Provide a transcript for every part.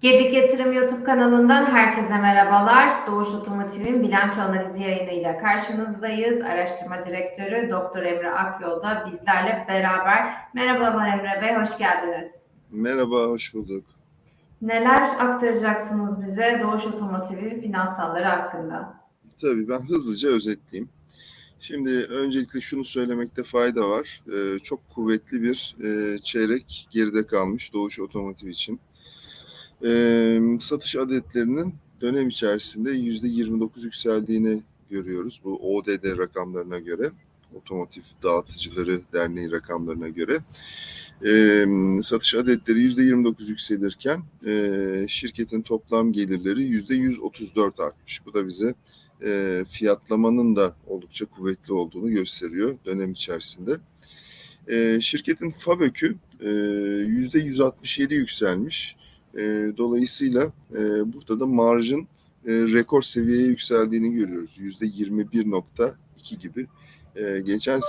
Gedik Yatırım YouTube kanalından herkese merhabalar. Doğuş Otomotiv'in bilanço analizi yayınıyla karşınızdayız. Araştırma Direktörü Doktor Emre Akyol da bizlerle beraber. Merhabalar Emre Bey, hoş geldiniz. Merhaba, hoş bulduk. Neler aktaracaksınız bize Doğuş Otomotiv'in finansalları hakkında? Tabii ben hızlıca özetleyeyim. Şimdi öncelikle şunu söylemekte fayda var. Ee, çok kuvvetli bir e, çeyrek geride kalmış Doğuş Otomotiv için. Ee, satış adetlerinin dönem içerisinde %29 yükseldiğini görüyoruz. Bu ODD rakamlarına göre, Otomotiv Dağıtıcıları Derneği rakamlarına göre. Ee, satış adetleri %29 yükselirken e, şirketin toplam gelirleri %134 artmış. Bu da bize e, fiyatlamanın da oldukça kuvvetli olduğunu gösteriyor dönem içerisinde. E, şirketin FAVÖK'ü e, %167 yükselmiş. E, dolayısıyla e, burada da marjın e, rekor seviyeye yükseldiğini görüyoruz. %21.2 gibi. E, geçen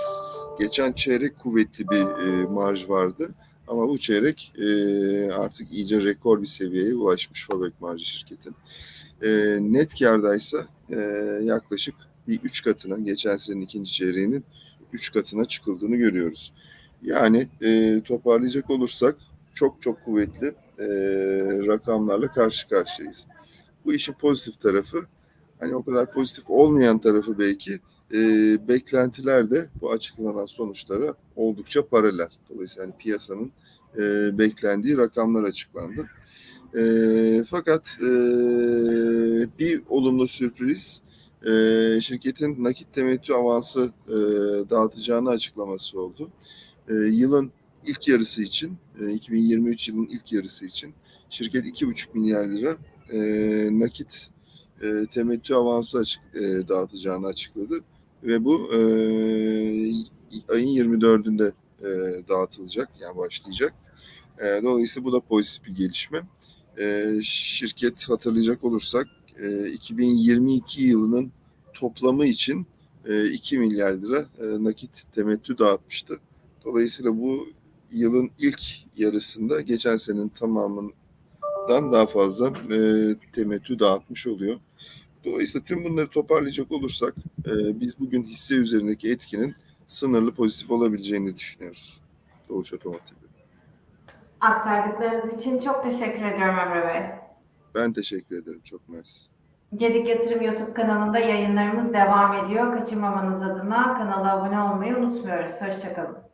geçen çeyrek kuvvetli bir e, marj vardı. Ama bu çeyrek e, artık iyice rekor bir seviyeye ulaşmış FAVÖK marjı şirketin. E, net kardaysa e, yaklaşık bir üç katına, geçen senenin ikinci çeyreğinin üç katına çıkıldığını görüyoruz. Yani e, toparlayacak olursak çok çok kuvvetli e, rakamlarla karşı karşıyayız. Bu işin pozitif tarafı, hani o kadar pozitif olmayan tarafı belki e, beklentiler de bu açıklanan sonuçlara oldukça paralel. Dolayısıyla hani piyasanın e, beklendiği rakamlar açıklandı. E, fakat e, bir olumlu sürpriz e, şirketin nakit temettü avansı e, dağıtacağını açıklaması oldu. E, yılın ilk yarısı için, e, 2023 yılın ilk yarısı için şirket 2,5 milyar lira e, nakit e, temettü avansı açık, e, dağıtacağını açıkladı. Ve bu e, ayın 24'ünde e, dağıtılacak, yani başlayacak. E, dolayısıyla bu da pozitif bir gelişme. E, şirket hatırlayacak olursak e, 2022 yılının toplamı için e, 2 milyar lira e, nakit temettü dağıtmıştı. Dolayısıyla bu yılın ilk yarısında geçen senenin tamamından daha fazla e, temettü dağıtmış oluyor. Dolayısıyla tüm bunları toparlayacak olursak e, biz bugün hisse üzerindeki etkinin sınırlı pozitif olabileceğini düşünüyoruz. Doğuş Otomotiv. Aktardıklarınız için çok teşekkür ediyorum Emre Bey. Ben teşekkür ederim. Çok mersi. Gedik Yatırım YouTube kanalında yayınlarımız devam ediyor. Kaçırmamanız adına kanala abone olmayı unutmuyoruz. Hoşçakalın.